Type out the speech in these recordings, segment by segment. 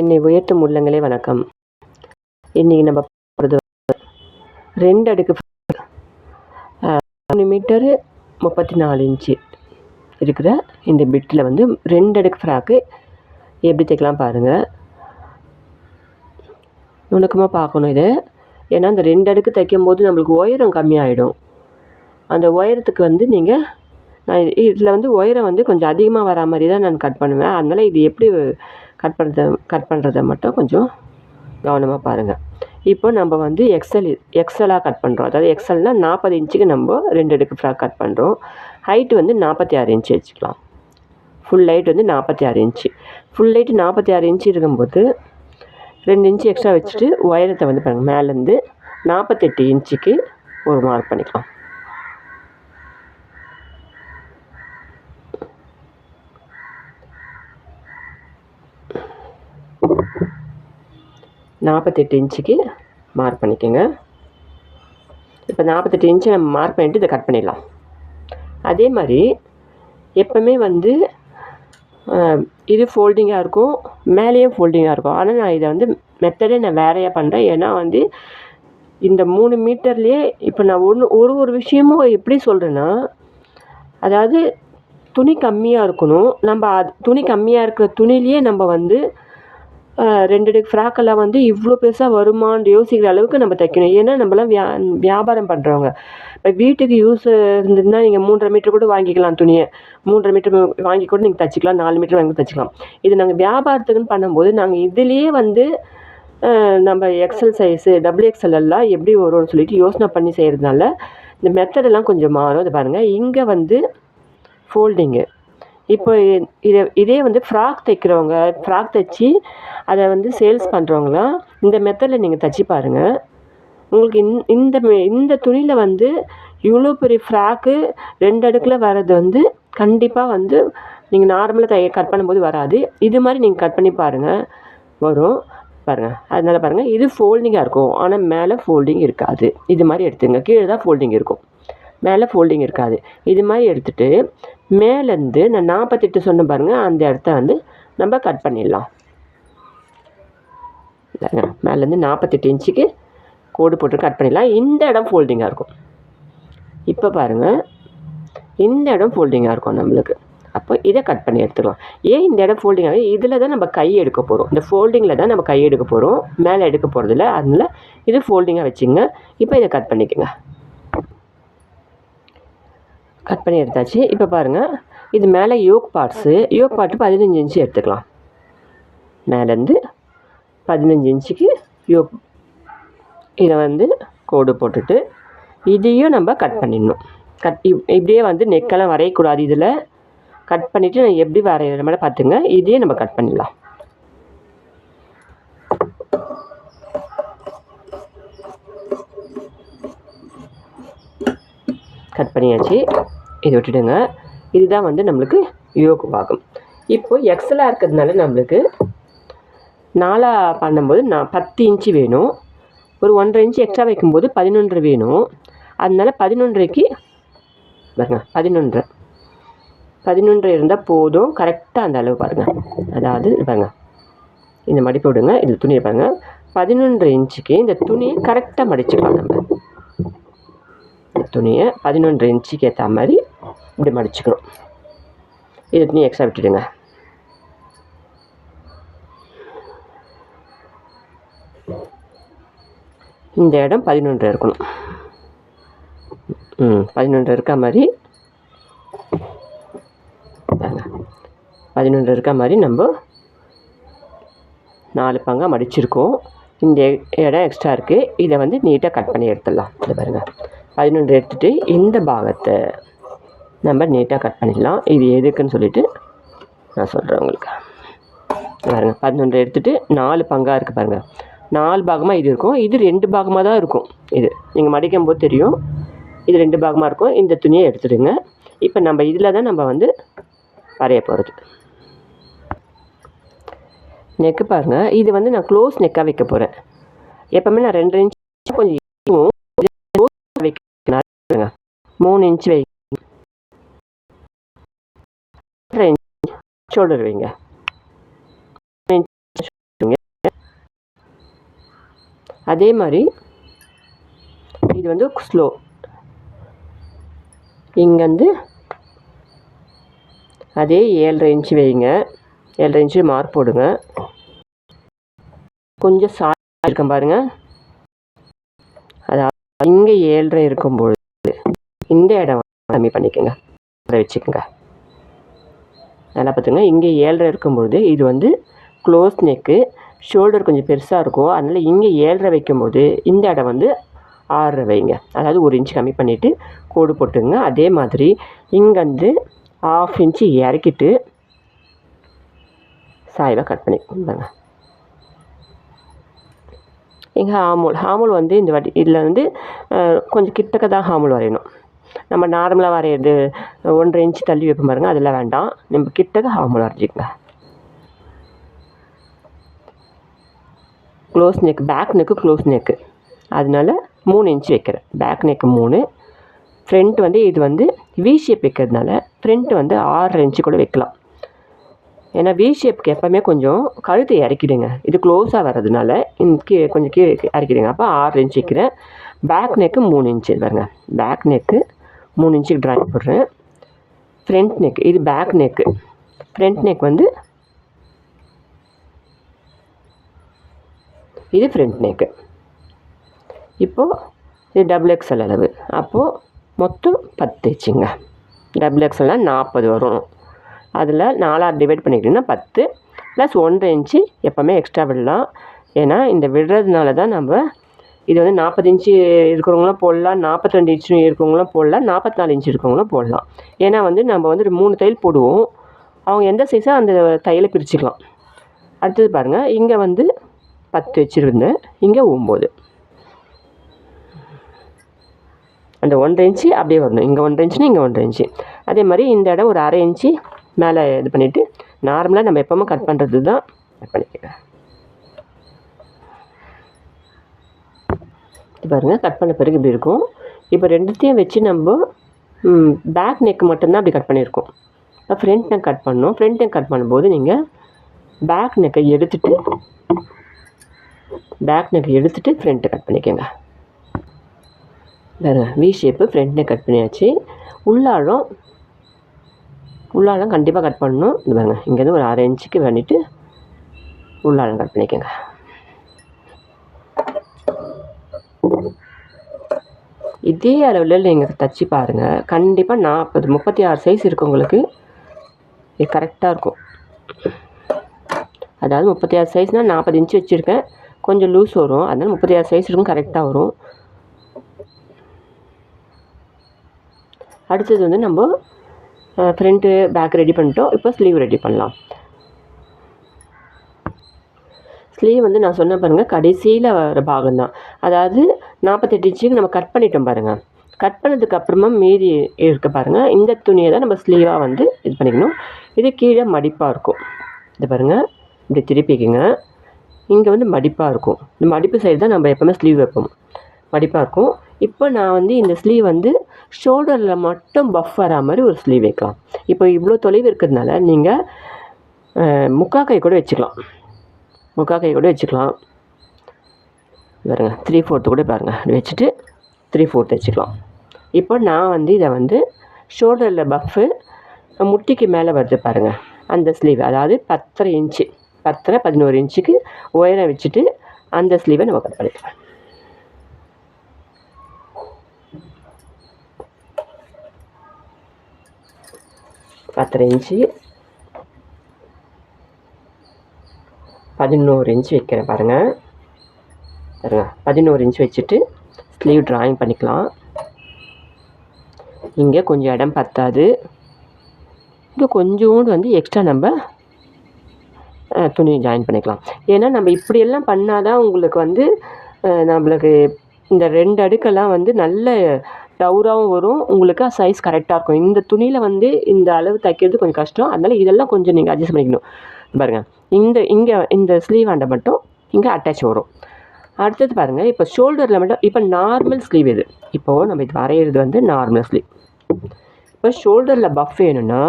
என்னை உயர்த்தும் உள்ளங்களே வணக்கம். இன்றைக்கி நம்ம போகிறது ரெண்டு அடுக்கு மூணு மீட்டரு முப்பத்தி நாலு இன்ச்சு இருக்கிற இந்த பிட்டில் வந்து ரெண்டு அடுக்கு ஃப்ராக்கு எப்படி தைக்கலாம் பாருங்கள் நுணுக்கமாக பார்க்கணும் இது. ஏன்னா அந்த ரெண்டு அடுக்கு தைக்கும்போது நம்மளுக்கு உயரம் கம்மியாயிடும். அந்த உயரத்துக்கு வந்து நீங்கள் நான் இதில் வந்து உயரம் வந்து கொஞ்சம் அதிகமாக வரா மாதிரி தான் நான் கட் பண்ணுவேன். அதனால் இது எப்படி கட் பண்ணுறத கட் பண்ணுறத மட்டும் கொஞ்சம் கவனமாக பாருங்கள் இப்போ நம்ம வந்து எக்ஸல் எக்ஸலாக கட் பண்ணுறோம் அதாவது எக்ஸல்னால் நாற்பது இன்ச்சுக்கு நம்ம ரெண்டு அடுக்கு ஃப்ராக் கட் பண்ணுறோம் ஹைட்டு வந்து நாற்பத்தி ஆறு இன்ச்சு வச்சுக்கலாம். ஃபுல் ஹைட் வந்து நாற்பத்தி ஆறு இன்ச்சு. ஃபுல் ஹைட்டு நாற்பத்தி ஆறு இன்ச்சு இருக்கும்போது ரெண்டு இன்ச்சு எக்ஸ்ட்ரா வச்சுட்டு உயரத்தை வந்து பாருங்கள் மேலேருந்து நாற்பத்தெட்டு இன்ச்சுக்கு ஒரு மார்க் பண்ணிக்கலாம். நாற்பத்தெட்டு இன்ச்சுக்கு மார்க் பண்ணிக்கோங்க. இப்போ நாற்பத்தெட்டு இன்ச்சை நம்ம மார்க் பண்ணிவிட்டு இதை கட் பண்ணிடலாம். அதே மாதிரி எப்போவுமே வந்து இது ஃபோல்டிங்காக இருக்கும் மேலேயும் ஃபோல்டிங்காக இருக்கும். ஆனால் நான் இதை வந்து மெத்தடே நான் வேறையாக பண்ணுறேன் ஏன்னா வந்து இந்த மூணு மீட்டர்லேயே இப்போ நான் ஒன்று ஒரு ஒரு விஷயமும் எப்படி சொல்கிறேன்னா அதாவது துணி கம்மியாக இருக்கணும். நம்ம அது துணி கம்மியாக இருக்கிற துணிலேயே நம்ம வந்து ரெண்டு அடுக்கு ஃப்ராக்கெல்லாம் வந்து இவ்வளோ பெருசாக வருமான்னு யோசிக்கிற அளவுக்கு நம்ம தைக்கணும். ஏன்னா நம்மலாம் வியா வியாபாரம் பண்ணுறவங்க இப்போ வீட்டுக்கு யூஸ் இருந்ததுன்னா நீங்கள் மூன்றரை மீட்டர் கூட வாங்கிக்கலாம் துணியை. மூன்றரை மீட்டர் வாங்கி கூட நீங்கள் தைச்சிக்கலாம். நாலு மீட்டர் வாங்கி தைச்சிக்கலாம். இது நாங்கள் வியாபாரத்துக்குன்னு பண்ணும்போது நாங்கள் இதுலேயே வந்து நம்ம எக்ஸல் சைஸு டபுள் எக்ஸல் எல்லாம் எப்படி வரும்னு சொல்லிட்டு யோசனை பண்ணி செய்கிறதுனால இந்த மெத்தடெல்லாம் கொஞ்சம் மாறும். இது பாருங்கள் இங்கே வந்து ஃபோல்டிங்கு இப்போ இதை இதே வந்து ஃப்ராக் தைக்கிறவங்க ஃப்ராக் தைச்சி அதை வந்து சேல்ஸ் பண்ணுறவங்களாம் இந்த மெத்தடில் நீங்கள் தைச்சி பாருங்கள் உங்களுக்கு இந் இந்த இந்த துணியில் வந்து இவ்வளோ பெரிய ஃப்ராக்கு ரெண்டு அடுக்கில் வர்றது வந்து கண்டிப்பாக வந்து நீங்கள் நார்மலாக தை கட் பண்ணும்போது வராது. இது மாதிரி நீங்கள் கட் பண்ணி பாருங்கள் வரும். பாருங்கள் அதனால் பாருங்கள் இது ஃபோல்டிங்காக இருக்கும். ஆனால் மேலே ஃபோல்டிங் இருக்காது. இது மாதிரி எடுத்துங்க. கீழே தான் ஃபோல்டிங் இருக்கும். மேலே ஃபோல்டிங் இருக்காது. இது மாதிரி எடுத்துகிட்டு மேலேருந்து நான் நாற்பத்தெட்டு சொன்ன பாருங்கள் அந்த இடத்த வந்து நம்ம கட் பண்ணிடலாம். மேலேருந்து நாற்பத்தெட்டு இன்ச்சுக்கு கோடு போட்டு கட் பண்ணிடலாம். இந்த இடம் ஃபோல்டிங்காக இருக்கும். இப்போ பாருங்கள் இந்த இடம் ஃபோல்டிங்காக இருக்கும் நம்மளுக்கு. அப்போ இதை கட் பண்ணி எடுத்துக்கலாம். ஏன் இந்த இடம் ஃபோல்டிங்காக இதில் தான் நம்ம கை எடுக்க போகிறோம் இந்த ஃபோல்டிங்கில் தான் நம்ம கை எடுக்க போகிறோம் மேலே எடுக்க போகிறதில்ல அதனால் இது ஃபோல்டிங்காக வச்சுங்க இப்போ இதை கட் பண்ணிக்கோங்க. கட் பண்ணி எடுத்தாச்சு. இப்போ பாருங்கள் இது மேலே யோக் பார்ட்ஸு யோக் பார்ட்டு பதினஞ்சு இன்ச்சு எடுத்துக்கலாம். மேலேருந்து பதினஞ்சு இன்ச்சுக்கு யோக் இதை வந்து கோடு போட்டுட்டு இதையும் நம்ம கட் பண்ணிடணும். கட் இப்படியே வந்து நெக்கெல்லாம் வரையக்கூடாது இதில். கட் பண்ணிவிட்டு நான் எப்படி வரைகிற மாதிரி பார்த்துங்க இதையே நம்ம கட் பண்ணிடலாம். கட் பண்ணியாச்சு. இதை விட்டுடுங்க. இதுதான் வந்து நம்மளுக்கு யோக்கு பாகம். இப்போ எக்ஸலாக இருக்கிறதுனால நம்மளுக்கு நாலாக பண்ணும்போது நான் பத்து இன்ச்சு வேணும். ஒரு ஒன்றரை இன்ச்சு எக்ஸ்ட்ரா வைக்கும்போது பதினொன்று வேணும். அதனால பதினொன்றைக்கு பாருங்க பதினொன்று. பதினொன்று இருந்தால் போதும். கரெக்டாக அந்த அளவு பாருங்கள் அதாவது பாருங்கள் இந்த மடிப்பு விடுங்க. இதில் துணியை பாருங்கள் பதினொன்று இன்ச்சுக்கு இந்த துணியை கரெக்டாக மடிச்சுக்கலாம் நம்ம. இந்த துணியை பதினொன்று இன்ச்சுக்கு ஏற்ற மாதிரி இப்படி மடிச்சுக்கணும் இது நீ எக்ஸ்ட்ரா விட்டுடுங்க. இந்த இடம் பதினொன்று இருக்கணும். ம் பதினொன்று இருக்க மாதிரி. பதினொன்று இருக்க மாதிரி நம்ம நாலு பங்காக மடிச்சிருக்கோம். இந்த இடம் எக்ஸ்ட்ரா இருக்குது இதை வந்து நீட்டாக கட் பண்ணி எடுத்துடலாம். இது பாருங்கள் பதினொன்று எடுத்துகிட்டு இந்த பாகத்தை நம்ம நீட்டாக கட் பண்ணிடலாம் இது எதுக்குன்னு சொல்லிவிட்டு நான் சொல்கிறேன் உங்களுக்கு. பாருங்கள் பதினொன்று எடுத்துகிட்டு நாலு பங்காக இருக்குது பாருங்கள் நாலு பாகமாக இது இருக்கும். இது ரெண்டு பாகமாக தான் இருக்கும். இது நீங்கள் மடிக்கும் போது தெரியும். இது ரெண்டு பாகமாக இருக்கும். இந்த துணியை எடுத்துடுங்க. இப்போ நம்ம இதில் தான் நம்ம வந்து வரைய போகிறது நெக்கு பாருங்கள் இது வந்து நான் க்ளோஸ் நெக்காக வைக்க போகிறேன் எப்போவுமே நான் ரெண்டு இன்ச் கொஞ்சம் வைக்க மூணு இன்ச் வை ஷோல்டர் வைங்க அதே மாதிரி இது வந்து ஸ்லோ இங்கேருந்து அதே ஏழரை இன்ச்சு வைங்க. ஏழரை இன்ச்சு மார்க் போடுங்க. கொஞ்சம் சா இருக்கும் பாருங்கள் அதாவது இங்கே ஏழரை இருக்கும்பொழுது இந்த இடம் கம்மி பண்ணிக்கோங்க. அதை வச்சுக்கோங்க. நல்லா பார்த்துங்க இங்கே ஏழரை இருக்கும்பொழுது இது வந்து க்ளோஸ் நெக்கு ஷோல்டர் கொஞ்சம் பெருசாக இருக்கும். அதனால் இங்கே ஏழரை வைக்கும்போது இந்த இடம் வந்து ஆறரை வைங்க. அதாவது ஒரு இன்ச் கம்மி பண்ணிவிட்டு கோடு போட்டுங்க அதே மாதிரி இங்கேருந்து ஆஃப் இன்ச்சு இறக்கிட்டு சாய்வாக கட் பண்ணிக்கோங்க இங்கே ஹாமூல் ஹாமூல் வந்து இந்த வாட்டி இதில் வந்து கொஞ்சம் கிட்டக்க தான் ஹாமூல் வரையணும். நம்ம நார்மலாக வரையிறது ஒன்றரை இன்ச் தள்ளி வைப்போம் பாருங்கள் அதெல்லாம் வேண்டாம். நம்ம கிட்டக்க ஹாமூல் வரைஞ்சிக்கங்க close neck back neck close neck அதனால மூணு இன்ச் வைக்கிறேன். பேக் நெக்கு மூணு. ஃப்ரண்ட் வந்து இது வந்து வி ஷேப் வைக்கிறதுனால ஃப்ரண்ட் வந்து ஆறரை இன்ச்சு கூட வைக்கலாம். ஏன்னா விஷேப்க்கு எப்போவுமே கொஞ்சம் கழுத்தை இறக்கிடுங்க. இது க்ளோஸாக வர்றதுனால இந்த கீழே கொஞ்சம் கீழே இறக்கிடுங்க. அப்போ ஆறு இன்ச் வைக்கிறேன். பேக் நெக்கு மூணு இன்ச்சு பாருங்க. பேக் நெக்கு மூணு இன்ச்சுக்கு ட்ராயிங் போடுறேன். ஃப்ரண்ட் நெக் இது பேக் நெக்கு ஃப்ரண்ட் நெக் வந்து இது ஃப்ரண்ட் நெக்கு இப்போது இது டபுள் எக்ஸ்எல் அளவு. அப்போது மொத்தம் பத்து வச்சுங்க டபுள் எக்ஸல்னால் நாற்பது வரும். அதில் நாலாறு டிவைட் பண்ணிக்கிட்டிங்கன்னா பத்து. ப்ளஸ் ஒன்றரை இன்ச்சு எப்போவுமே எக்ஸ்ட்ரா விடலாம். ஏன்னா இந்த விடுறதுனால தான் நம்ம இது வந்து நாற்பது இன்ச்சு இருக்கிறவங்களும் போடலாம் நாற்பத்தி இன்ச்சு இருக்கிறவங்களும் போடலாம் நாற்பத்தி இன்ச்சு இருக்கிறவங்களும் போடலாம். ஏன்னா வந்து நம்ம வந்து ஒரு மூணு தையல் போடுவோம். அவங்க எந்த சைஸோ அந்த தையலை பிரிச்சுக்கலாம். அடுத்தது பாருங்கள் இங்கே வந்து பத்து வச்சுருந்தேன் இங்கே ஒம்பது. அந்த ஒன்றரை இன்ச்சு அப்படியே வரணும். இங்கே ஒன்றரை இன்ச்சுனா இங்கே ஒன்றரை இன்ச்சு. அதே மாதிரி இந்த இடம் ஒரு அரை இன்ச்சு மேலே இது பண்ணிவிட்டு நார்மலாக நம்ம எப்போவுமே கட் பண்ணுறது தான் கட் பண்ணிக்கிறேன் இது பாருங்கள் கட் பண்ண பிறகு இப்படி இருக்கும். இப்போ ரெண்டுத்தையும் வச்சு நம்ம பேக் நெக் மட்டும்தான் அப்படி கட் பண்ணியிருக்கோம். இப்போ ஃப்ரண்ட் நெக் கட் பண்ணோம். ஃப்ரண்ட் நெக் கட் பண்ணும்போது நீங்கள் பேக் நெக்கை எடுத்துட்டு பேக் நெக் எடுத்துட்டு ஃப்ரண்ட்டை கட் பண்ணிக்கோங்க. பாருங்க. V shape front neck cut பண்ணியாச்சு. உள்ளாழம் உள்ளாழம் கண்டிப்பாக கட் பண்ணணும். இது பாருங்க. இங்கேருந்து ஒரு அரை இன்ச்சுக்கு வேண்டிட்டு உள்ளாழம் கட் பண்ணிக்கோங்க. இதே அளவில் நீங்கள் தச்சு பாருங்கள் கண்டிப்பாக நாற்பது முப்பத்தி ஆறு சைஸ் இருக்கவங்களுக்கு இது கரெக்டாக இருக்கும். அதாவது முப்பத்தி ஆறு சைஸ்னால் நாற்பது இன்ச்சு வச்சுருக்கேன். கொஞ்சம் லூஸ் வரும். அதனால் முப்பத்தி ஆறு சைஸ் இருக்கும் கரெக்டாக வரும். அடுத்தது வந்து நம்ம ஃப்ரண்ட்டு பேக் ரெடி பண்ணிட்டோம். இப்போ ஸ்லீவ் ரெடி பண்ணலாம். ஸ்லீவ் வந்து நான் சொன்ன பாருங்கள் கடைசியில் வர பாகம் தான் அதாவது நாற்பத்தெட்டு இன்ச்சுக்கு நம்ம கட் பண்ணிட்டோம் பாருங்கள் கட் பண்ணதுக்கு அப்புறமா மீதி இருக்க பாருங்கள் இந்த துணியை தான் நம்ம ஸ்லீவாக வந்து இது பண்ணிக்கணும். இது கீழே மடிப்பாக இருக்கும். இது பாருங்கள் இப்படி திருப்பிக்கங்க. இங்கே வந்து மடிப்பாக இருக்கும். இந்த மடிப்பு சைடு தான் நம்ம எப்போவுமே ஸ்லீவ் வைப்போம். மடிப்பாக இருக்கும். இப்போ நான் வந்து இந்த ஸ்லீவ் வந்து ஷோல்டரில் மட்டும் பஃப் வரா மாதிரி ஒரு ஸ்லீவ் வைக்கலாம். இப்போ இவ்வளோ தொலைவு இருக்கிறதுனால நீங்கள் முக்கா கை கூட வச்சுக்கலாம். முக்கா கை கூட வச்சுக்கலாம். பாருங்க த்ரீ ஃபோர்த்து கூட பாருங்கள் அப்படி வச்சுட்டு த்ரீ ஃபோர்த் வச்சுக்கலாம். இப்போ நான் வந்து இதை வந்து ஷோல்டரில் பஃப்பு முட்டிக்கு மேலே வருது பாருங்கள் அந்த ஸ்லீவ் அதாவது பத்தரை இன்ச்சு பத்தரை பதினோரு இன்ச்சுக்கு உயரம் வச்சுட்டு அந்த ஸ்லீவை நம்ம கட் பண்ணிக்கலாம். பத்தரை இன்ச்சு பதினோரு இன்ச் வைக்கிறேன் பாருங்கள் பாருங்கள் பதினோரு இன்ச் வச்சுட்டு ஸ்லீவ் ட்ராயிங் பண்ணிக்கலாம். இங்கே கொஞ்சம் இடம் பத்தாது. இங்கே கொஞ்சோண்டு வந்து எக்ஸ்ட்ரா நம்ம துணி ஜாயின் பண்ணிக்கலாம். ஏன்னா நம்ம இப்படியெல்லாம் பண்ணால் தான் உங்களுக்கு வந்து நம்மளுக்கு இந்த ரெண்டு அடுக்கெல்லாம் வந்து நல்ல டவுராகவும் வரும். உங்களுக்கு சைஸ் கரெக்டாக இருக்கும். இந்த துணியில் வந்து இந்த அளவு தைக்கிறது கொஞ்சம் கஷ்டம். அதனால் இதெல்லாம் கொஞ்சம் நீங்கள் அட்ஜஸ்ட் பண்ணிக்கணும். பாருங்கள் இந்த இங்கே இந்த ஸ்லீவ் ஆண்டை மட்டும் இங்கே அட்டாச் வரும். அடுத்தது பாருங்கள் இப்போ ஷோல்டரில் மட்டும் இப்போ நார்மல் ஸ்லீவ் இது. இப்போது நம்ம இது வரைகிறது வந்து நார்மல் ஸ்லீவ் இப்போ ஷோல்டரில் பஃப் வேணும்னா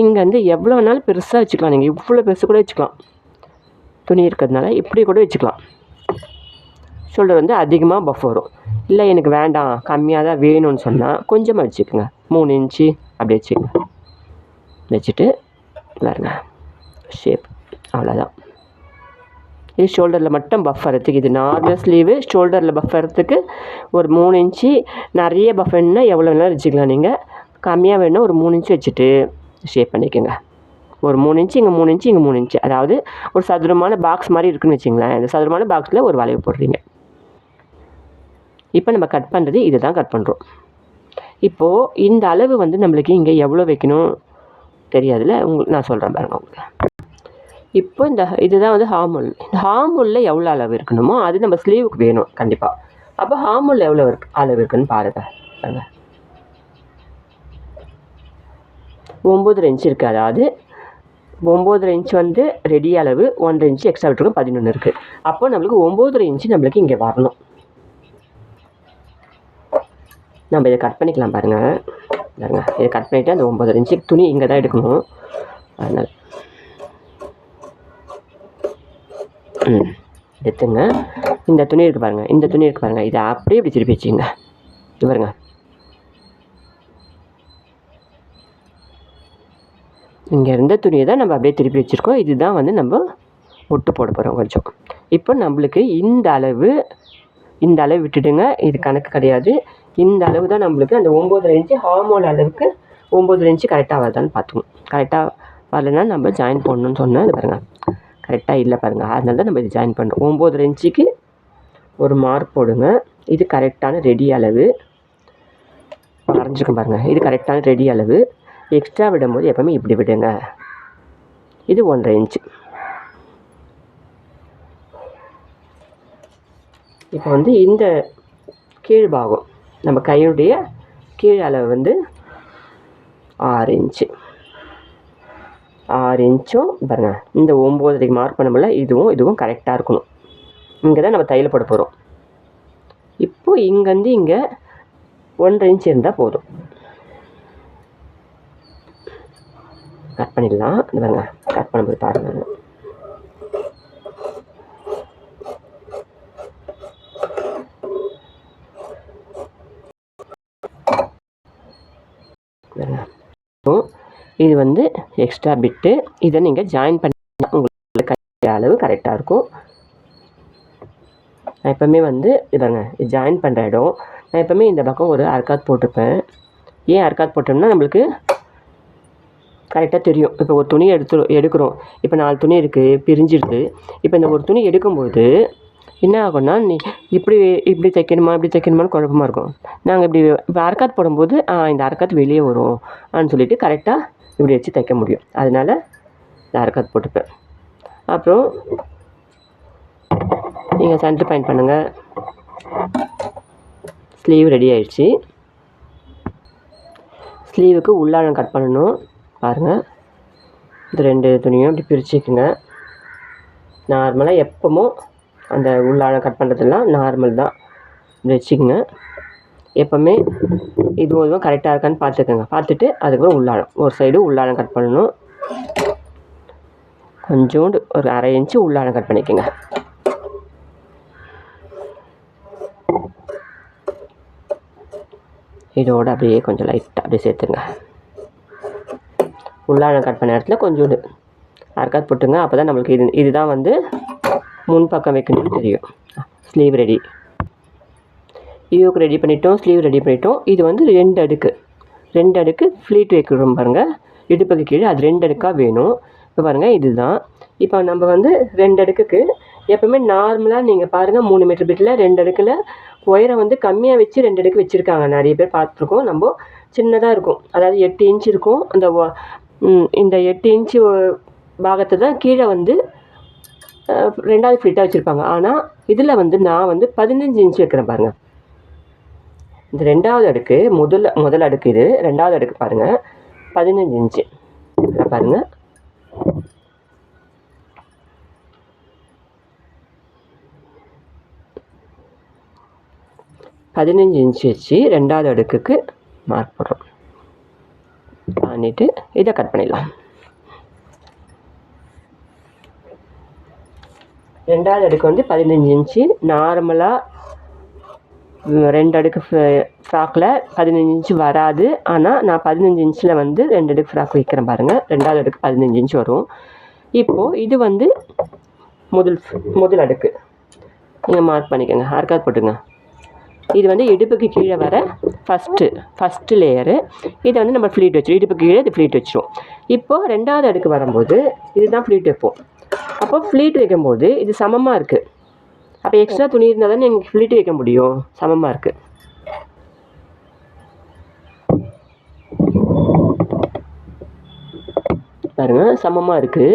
இங்கே வந்து எவ்வளோ வேணாலும் பெருசாக வச்சுக்கலாம். நீங்கள் இவ்வளோ பெருசு கூட வச்சுக்கலாம். துணி இருக்கிறதுனால இப்படி கூட வச்சுக்கலாம். ஷோல்டர் வந்து அதிகமாக பஃப் வரும். இல்லை எனக்கு வேண்டாம் கம்மியாக தான் வேணும்னு சொன்னால் கொஞ்சமாக வச்சுக்கோங்க. மூணு இன்ச்சு அப்படி வச்சுக்கோங்க. வச்சுட்டு பாருங்க. ஷேப் அவ்வளோதான் இது ஷோல்டரில் மட்டும் பஃப் வரத்துக்கு இது நார்மல் ஸ்லீவு ஷோல்டரில் பஃப் வரத்துக்கு ஒரு மூணு இன்ச்சு நிறைய பஃப் எவ்வளோ வேணாலும் வச்சுக்கலாம் நீங்கள் கம்மியாக வேணும்னா ஒரு மூணு இன்ச்சு வச்சுட்டு ஷேப் பண்ணிக்கோங்க. ஒரு மூணு இன்ச்சு இங்கே மூணு இன்ச்சு இங்கே மூணு இன்ச்சு. அதாவது ஒரு சதுரமான பாக்ஸ் மாதிரி இருக்குன்னு வச்சுங்களேன். இந்த சதுரமான பாக்ஸில் ஒரு வளைவு போடுறீங்க. இப்போ நம்ம கட் பண்ணுறது இது தான் கட் பண்ணுறோம் இப்போது இந்த அளவு வந்து நம்மளுக்கு இங்கே எவ்வளோ வைக்கணும் தெரியாதுல்ல? உங்களுக்கு நான் சொல்கிறேன் பாருங்கள் உங்களுக்கு. இப்போ இந்த இதுதான் வந்து ஹார்மோல் இந்த ஹார்மோலில் எவ்வளோ அளவு இருக்கணுமோ அது நம்ம ஸ்லீவுக்கு வேணும் கண்டிப்பாக அப்போ ஹார்மோலில் எவ்வளோ இருக்கு அளவு இருக்குன்னு பாருங்க பாருங்க. ஒம்பது இன்ச் இருக்குது அதாவது ஒம்போதரை இன்ச் வந்து ரெடி அளவு ஒன்றரை இன்ச்சு எக்ஸ்ட்ரா விட்டுருக்கும் பதினொன்று இருக்குது அப்போ நம்மளுக்கு ஒம்போதரை இன்ச்சு நம்மளுக்கு இங்கே வரணும். நம்ம இதை கட் பண்ணிக்கலாம் பாருங்கள் பாருங்கள் இதை கட் பண்ணிவிட்டு அந்த ஒம்பது இன்ச்சு துணி இங்கே தான் எடுக்கணும். அதனால் எடுத்துங்க. இந்த துணி இருக்குது பாருங்கள் இந்த துணி இருக்குது பாருங்கள் இதை அப்படியே இப்படி திருப்பி வச்சுங்க இது பாருங்க. இங்கே இருந்த துணியை தான் நம்ம அப்படியே திருப்பி வச்சுருக்கோம். இதுதான் வந்து நம்ம ஒட்டு போட போகிறோம் கொஞ்சம். இப்போ நம்மளுக்கு இந்த அளவு இந்த அளவு விட்டுடுங்க. இது கணக்கு கிடையாது. இந்த அளவு தான் நம்மளுக்கு அந்த ஒம்பது இன்ச்சு ஹார்மோன் அளவுக்கு ஒம்பது இன்ச்சு கரெக்டாக வருதான்னு பார்த்துக்கணும். கரெக்டாக வரலன்னா நம்ம ஜாயின் பண்ணணும்னு சொன்னால் இது பாருங்கள் கரெக்டாக இல்லை பாருங்கள் அதனால தான் நம்ம இது ஜாயின் பண்ணுறோம் ஒம்பது இன்ச்சுக்கு ஒரு மார்க் போடுங்க. இது கரெக்டான ரெடி அளவு. வரைஞ்சிருக்கேன் பாருங்கள் இது கரெக்டான ரெடி அளவு. எக்ஸ்ட்ரா விடும்போது எப்போவுமே இப்படி விடுங்க. இது ஒன்றரை இன்ச்சு. இப்போ வந்து இந்த கீழ் பாகம் நம்ம கையுடைய கீழ் அளவு வந்து ஆறு இன்ச்சு. ஆறு இன்ச்சும் பாருங்கள் இந்த ஒம்போதரைக்கு மார்க் பண்ணமுல்ல இதுவும் இதுவும் கரெக்டாக இருக்கணும். இங்கே தான் நம்ம தையல் போட போகிறோம் இப்போது இங்கேருந்து இங்கே ஒன்றரை இன்ச் இருந்தால் போதும். கட் பண்ணிடலாம். இந்த பாருங்கள் கட் பண்ணும்போது பாருங்கள் இப்போ இது வந்து எக்ஸ்ட்ரா பிட்டு இதை நீங்கள் ஜாயின் பண்ணி உங்களுக்கு கை அளவு கரெக்டாக இருக்கும். நான் எப்போவுமே வந்து இதாங்க ஜாயின் பண்ணுற இடம். நான் எப்போவுமே இந்த பக்கம் ஒரு அர்க்காத் போட்டிருப்பேன். ஏன் அர்க்காத் போட்டோம்னா நம்மளுக்கு கரெக்டாக தெரியும். இப்போ ஒரு துணி எடுத்து எடுக்கிறோம். இப்போ நாலு துணி இருக்குது பிரிஞ்சிடுது இப்போ இந்த ஒரு துணி எடுக்கும்போது என்ன ஆகும்னா நீ இப்படி இப்படி தைக்கணுமா இப்படி தைக்கணுமான்னு குழப்பமாக இருக்கும். நாங்கள் இப்படி இப்போ அரக்காத் போடும்போது இந்த அரக்காத் வெளியே வரும் ஆன்னு சொல்லிட்டு கரெக்டாக இப்படி வச்சு தைக்க முடியும். அதனால் இந்த அரக்காத் போட்டுப்பேன். அப்புறம் நீங்கள் சென்டர் பாயிண்ட் பண்ணுங்கள் ஸ்லீவ் ரெடி ஆயிடுச்சு. ஸ்லீவுக்கு உள்ளாழம் கட் பண்ணணும். பாருங்கள் இந்த ரெண்டு துணியும் இப்படி பிரிச்சுக்குங்க. நார்மலாக எப்பவும் அந்த உள்ளாழம் கட் பண்ணுறதெல்லாம் நார்மல் தான். வச்சுக்கோங்க. எப்போவுமே இது இதுவும் கரெக்டாக இருக்கான்னு பார்த்துக்கோங்க. பார்த்துட்டு அதுக்கப்புறம் உள்ளாழம் ஒரு சைடு உள்ளாழம் கட் பண்ணணும். கொஞ்சோண்டு ஒரு அரை இன்ச்சு உள்ளாழம் கட் பண்ணிக்கோங்க. இதோடு அப்படியே கொஞ்சம் லைட்டாக அப்படியே சேர்த்துங்க உள்ளாழம் கட் பண்ண இடத்துல கொஞ்சோண்டு அரைக்காத் போட்டுங்க. அப்போ தான் நம்மளுக்கு இது இதுதான் வந்து முன் பக்கம் வைக்கணும்னு தெரியும். ஸ்லீவ் ரெடி யூக்கு ரெடி பண்ணிட்டோம் ஸ்லீவ் ரெடி பண்ணிட்டோம். இது வந்து ரெண்டு அடுக்கு. ரெண்டு அடுக்கு ஃப்ளீட் வைக்கிறோம் பாருங்கள் இடுப்புக்கு கீழே அது ரெண்டு அடுக்காக வேணும். இப்போ பாருங்கள் இதுதான். இப்போ நம்ம வந்து ரெண்டு அடுக்குக்கு எப்போவுமே நார்மலாக நீங்கள் பாருங்கள் மூணு மீட்டர் பிட்டில் ரெண்டு அடுக்கில் உயரம் வந்து கம்மியாக வச்சு ரெண்டு அடுக்கு வச்சுருக்காங்க. நிறைய பேர் பார்த்துருக்கோம். நம்ம சின்னதாக இருக்கும். அதாவது எட்டு இன்ச் இருக்கும். அந்த இந்த எட்டு இன்ச்சு பாகத்தை தான் கீழே வந்து ரெண்டாவது ஃபிட்டாக வச்சுருப்பாங்க. ஆனால் இதில் வந்து நான் வந்து பதினஞ்சு இன்ச் வைக்கிறேன் பாருங்கள் இந்த ரெண்டாவது அடுக்கு முதல் முதல் அடுக்கு இது ரெண்டாவது அடுக்கு பாருங்கள் பதினஞ்சு இன்ச்சு பாருங்கள் பதினஞ்சு இன்ச்சு வச்சு ரெண்டாவது அடுக்குக்கு மார்க் போடுறோம். பண்ணிவிட்டு இதை கட் பண்ணிடலாம். ரெண்டாவது அடுக்கு வந்து பதினஞ்சு இன்ச்சு. நார்மலாக ரெண்டு அடுக்கு ஃப்ராக்கில் பதினஞ்சு இன்ச்சு வராது. ஆனால் நான் பதினஞ்சு இன்ச்சில் வந்து ரெண்டு அடுக்கு ஃப்ராக் வைக்கிறேன் பாருங்கள் ரெண்டாவது அடுக்கு பதினஞ்சு இன்ச் வரும். இப்போது இது வந்து முதல் முதல் அடுக்கு. நீங்கள் மார்க் பண்ணிக்கோங்க. ஆர்காத் போட்டுங்க. இது வந்து இடுப்புக்கு கீழே வர ஃபஸ்ட்டு ஃபஸ்ட்டு லேயரு இதை வந்து நம்ம ஃப்ளீட் வச்சிடும் இடுப்புக்கு கீழே இது ஃப்ளீட் வச்சிரும் இப்போது ரெண்டாவது அடுக்கு வரும்போது இதுதான் ஃப்ளீட் வைப்போம். அப்போ ஃப்ளீட் வைக்கும்போது இது சமமாக இருக்குது அப்போ எக்ஸ்ட்ரா துணி இருந்தால் தானே நீங்கள் ஃப்ளீட் வைக்க முடியும். சமமாக இருக்குது பாருங்க சமமாக இருக்குது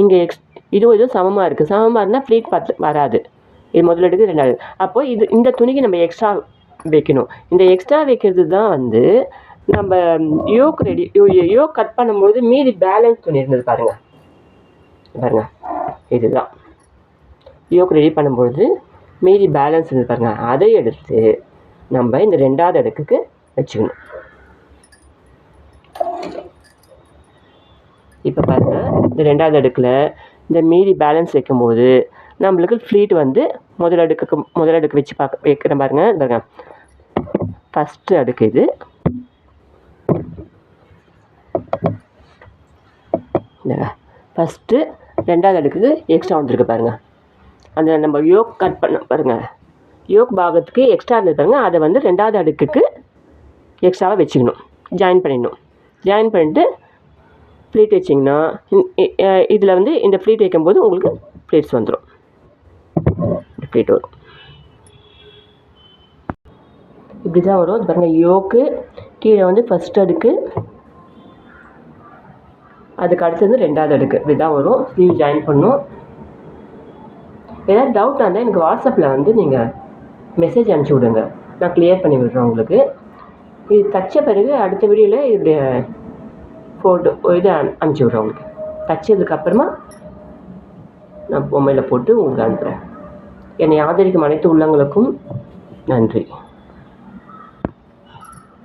இங்கே எக்ஸ் இதுவும் இதுவும் சமமாக இருக்குது சமமாக இருந்தால் ஃப்ளீட் பார்த்து வராது. இது முதல் எடுக்கு ரெண்டாவது. அப்போ இது இந்த துணிக்கு நம்ம எக்ஸ்ட்ரா வைக்கணும். இந்த எக்ஸ்ட்ரா வைக்கிறது தான் வந்து நம்ம யோக் ரெடி யோக் கட் பண்ணும்போது மீதி பேலன்ஸ் துணி இருந்தது பாருங்கள் பாருங்கள் இதுதான். யோக் ரெடி பண்ணும்பொழுது மீதி பேலன்ஸ் இருந்து பாருங்கள் அதை எடுத்து நம்ம இந்த ரெண்டாவது அடுக்குக்கு வச்சுக்கணும். இப்போ பாருங்கள் இந்த ரெண்டாவது அடுக்கில் இந்த மீதி பேலன்ஸ் வைக்கும்போது நம்மளுக்கு ஃப்ளீட் வந்து முதல் அடுக்குக்கு முதல் அடுக்கு வச்சு பார்க்க வைக்கிற பாருங்க. பாருங்க. ஃபஸ்ட்டு அடுக்கு இது. ஃபஸ்ட்டு ரெண்டாவது அடுக்குக்கு எக்ஸ்ட்ரா வந்திருக்கு பாருங்கள் அந்த நம்ம யோக் கட் பண்ண பாருங்கள் யோக் பாகத்துக்கு எக்ஸ்ட்ரா இருந்தது பாருங்கள் அதை வந்து ரெண்டாவது அடுக்குக்கு எக்ஸ்ட்ராவாக வச்சுக்கணும். ஜாயின் பண்ணிடணும். ஜாயின் பண்ணிட்டு ப்ளீட் வச்சிங்கன்னா இதில் வந்து இந்த ப்ளீட் வைக்கும்போது உங்களுக்கு ப்ளீட்ஸ் வந்துடும் ப்ளீட் வரும். இப்படி தான் வரும் பாருங்கள் யோக்கு கீழே வந்து ஃபஸ்ட் அடுக்கு அதுக்கு அடுத்தது ரெண்டாவது அடுக்கு. இதுதான் வரும். ஸ்லீவ் ஜாயின் பண்ணும். ஏதாவது டவுட் இருந்தால் எனக்கு வாட்ஸ்அப்பில் வந்து நீங்கள் மெசேஜ் அனுப்பிச்சி விடுங்க. நான் கிளியர் பண்ணி விடுறேன் உங்களுக்கு. இது தச்ச பிறகு அடுத்த வீடியோவில் இது ஃபோட்டோ இது அனுப்பிச்சி விட்றேன் உங்களுக்கு. தச்சதுக்கப்புறமா நான் பொம்மையில் போட்டு உங்களுக்கு அனுப்புகிறேன் என்னை ஆதரிக்கும் அனைத்து உள்ளங்களுக்கும் நன்றி.